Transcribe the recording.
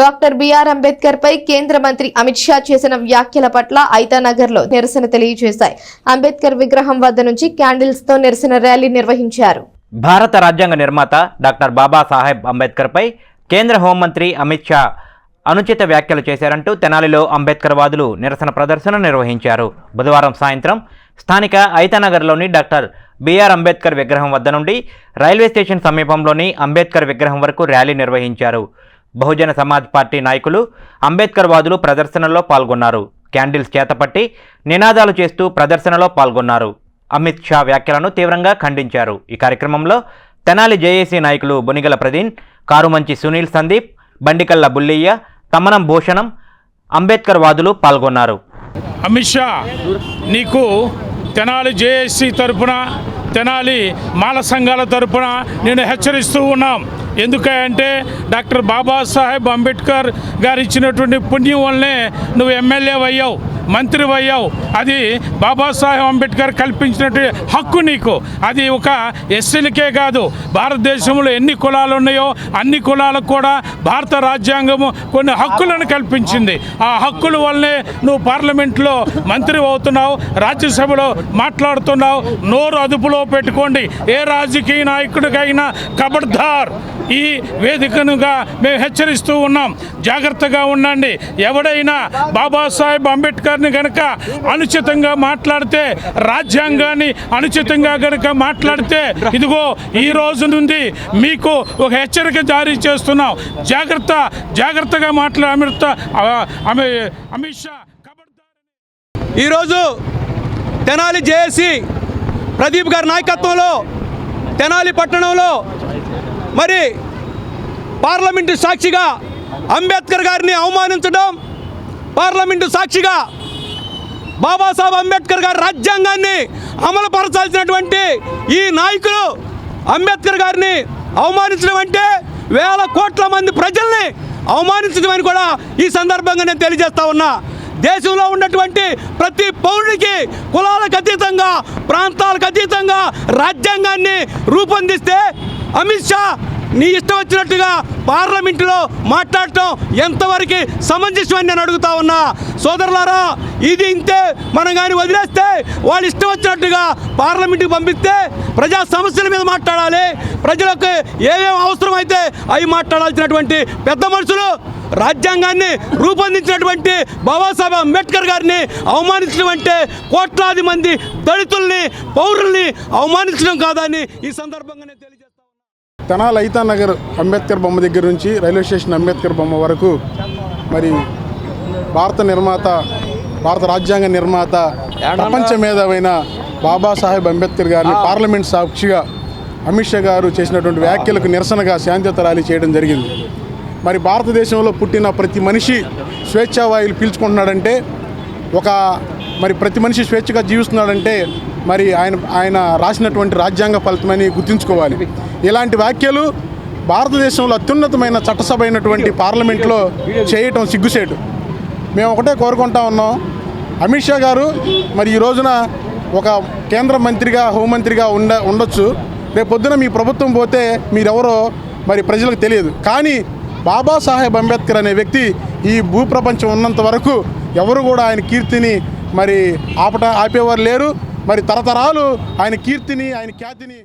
Doctor BR Ambedkar పై కేంద్ర మంత్రి అమిత్ షా చేసిన వ్యాఖ్యల పట్ల ఐతానగర్లో నిరసన తెలియజేశాయి. అంబేద్కర్ విగ్రహం వద్ద నుంచి క్యాండిల్స్తో నిరసన ర్యాలీ నిర్వహించారు. భారత రాజ్యాంగ నిర్మాత డాక్టర్ బాబాసాహెబ్ అంబేద్కర్పై కేంద్ర హోంమంత్రి అమిత్ షా అనుచిత వ్యాఖ్యలు చేశారంటూ తెనాలిలో అంబేద్కర్ వాదులు నిరసన ప్రదర్శన నిర్వహించారు. బుధవారం సాయంత్రం స్థానిక ఐతానగర్లోని డాక్టర్ బిఆర్ అంబేద్కర్ విగ్రహం వద్ద నుండి రైల్వే స్టేషన్ సమీపంలోని అంబేద్కర్ విగ్రహం వరకు ర్యాలీ నిర్వహించారు. బహుజన సమాజ్ పార్టీ నాయకులు అంబేద్కర్ వాదులు ప్రదర్శనలో పాల్గొన్నారు. క్యాండిల్స్ చేతపట్టి నినాదాలు చేస్తూ ప్రదర్శనలో పాల్గొన్నారు. అమిత్ షా వ్యాఖ్యలను తీవ్రంగా ఖండించారు. ఈ కార్యక్రమంలో తెనాలి జేఏసీ నాయకులు బొనిగల ప్రదీన్ కారుమంచి సునీల్ సందీప్ బండికల్ల బుల్లయ్య తమ్మనం భూషణం అంబేద్కర్ వాదులు పాల్గొన్నారు. అమిత్ షా నీకు తెనాలి జేఏసీ తరపున తెనాలి మాల సంఘాల తరపున నేను హెచ్చరిస్తూ ఉన్నాం. ఎందుకంటే డాక్టర్ బాబాసాహెబ్ అంబేద్కర్ గారు ఇచ్చినటువంటి పుణ్యం వల్లనే నువ్వు ఎమ్మెల్యే అయ్యావు. మంత్రి అయ్యావు. అది బాబాసాహెబ్ అంబేద్కర్ కల్పించినటువంటి హక్కు నీకు. అది ఒక ఎస్సీలకే కాదు. భారతదేశంలో ఎన్ని కులాలు ఉన్నాయో అన్ని కులాలకు కూడా భారత రాజ్యాంగము కొన్ని హక్కులను కల్పించింది. ఆ హక్కుల వల్లనే నువ్వు పార్లమెంట్లో మంత్రి అవుతున్నావు రాజ్యసభలో మాట్లాడుతున్నావు. నోరు అదుపులో పెట్టుకోండి. ఏ రాజకీయ నాయకుడికైనా కబడ్దార్. ఈ వేదికనుగా మేము హెచ్చరిస్తూ ఉన్నాం. జాగ్రత్తగా ఉండండి. ఎవడైనా బాబాసాహెబ్ అంబేద్కర్ని గనక అనుచితంగా మాట్లాడితే రాజ్యాంగాన్ని అనుచితంగా గనక మాట్లాడితే ఇదిగో ఈ రోజు నుండి మీకు ఒక హెచ్చరిక జారీ చేస్తున్నాం. జాగ్రత్త జాగ్రత్తగా మాట్లా అమిత్ అమిత్ షా ఈరోజు తెనాలి జేఏసీ ప్రదీప్ గారి నాయకత్వంలో తెనాలి పట్టణంలో మరి పార్లమెంటు సాక్షిగా అంబేద్కర్ గారిని అవమానించడం పార్లమెంటు సాక్షిగా బాబాసాహెబ్ అంబేద్కర్ గారి రాజ్యాంగాన్ని అమలుపరచాల్సినటువంటి ఈ నాయకులు అంబేద్కర్ గారిని అవమానించడం అంటే వేల కోట్ల మంది ప్రజల్ని అవమానించడం అని కూడా ఈ సందర్భంగా నేను తెలియజేస్తా ఉన్నా. దేశంలో ఉన్నటువంటి ప్రతి పౌరుడికి కులాలకు అతీతంగా ప్రాంతాలకు అతీతంగా రాజ్యాంగాన్ని రూపొందిస్తే అమిత్ షా నీ ఇష్టం వచ్చినట్టుగా పార్లమెంటులో మాట్లాడటం ఎంతవరకు సమంజసమని నేను అడుగుతా ఉన్నా. సోదరులారా ఇది ఇంతే. మనం కానీ వదిలేస్తే వాళ్ళు ఇష్టం వచ్చినట్టుగా పార్లమెంటుకి పంపిస్తే ప్రజా సమస్యల మీద మాట్లాడాలి. ప్రజలకు ఏమేమి అవసరమైతే అవి మాట్లాడాల్సినటువంటి పెద్ద మనుషులు రాజ్యాంగాన్ని రూపొందించినటువంటి బాబాసాహెబ్ అంబేద్కర్ గారిని అవమానించడం అంటే కోట్లాది మంది దళితుల్ని పౌరుల్ని అవమానించడం కాదని ఈ సందర్భంగా నేను తెనాలి ఐతా నగర్ అంబేద్కర్ బొమ్మ దగ్గర నుంచి రైల్వే స్టేషన్ అంబేద్కర్ బొమ్మ వరకు మరి భారత నిర్మాత భారత రాజ్యాంగ నిర్మాత ప్రపంచ మేధావైన బాబాసాహెబ్ అంబేద్కర్ గారిని పార్లమెంట్ సాక్షిగా అమిత్ షా గారు చేసినటువంటి వ్యాఖ్యలకు నిరసనగా శాంతియుత ర్యాలీ చేయడం జరిగింది. మరి భారతదేశంలో పుట్టిన ప్రతి మనిషి స్వేచ్ఛావాయులు పీల్చుకుంటున్నాడంటే ఒక మరి ప్రతి మనిషి స్వేచ్ఛగా జీవిస్తున్నాడంటే మరి ఆయన ఆయన రాసినటువంటి రాజ్యాంగ ఫలితమని గుర్తుంచుకోవాలి. ఇలాంటి వ్యాఖ్యలు భారతదేశంలో అత్యున్నతమైన చట్టసభ అయినటువంటి పార్లమెంట్లో చేయటం సిగ్గుసేటు. మేము ఒకటే కోరుకుంటా ఉన్నాం. అమిత్ షా గారు మరి ఈ రోజున ఒక కేంద్ర మంత్రిగా హోంమంత్రిగా ఉండ ఉండొచ్చు. రేపు పొద్దున మీ ప్రభుత్వం పోతే మీరెవరో మరి ప్రజలకు తెలియదు. కానీ బాబాసాహెబ్ అంబేద్కర్ అనే వ్యక్తి ఈ భూప్రపంచం ఉన్నంత వరకు ఎవరు కూడా ఆయన కీర్తిని మరి ఆపట ఆపేవారు లేరు. మరి తరతరాలు ఆయన కీర్తిని ఆయన ఖ్యాతిని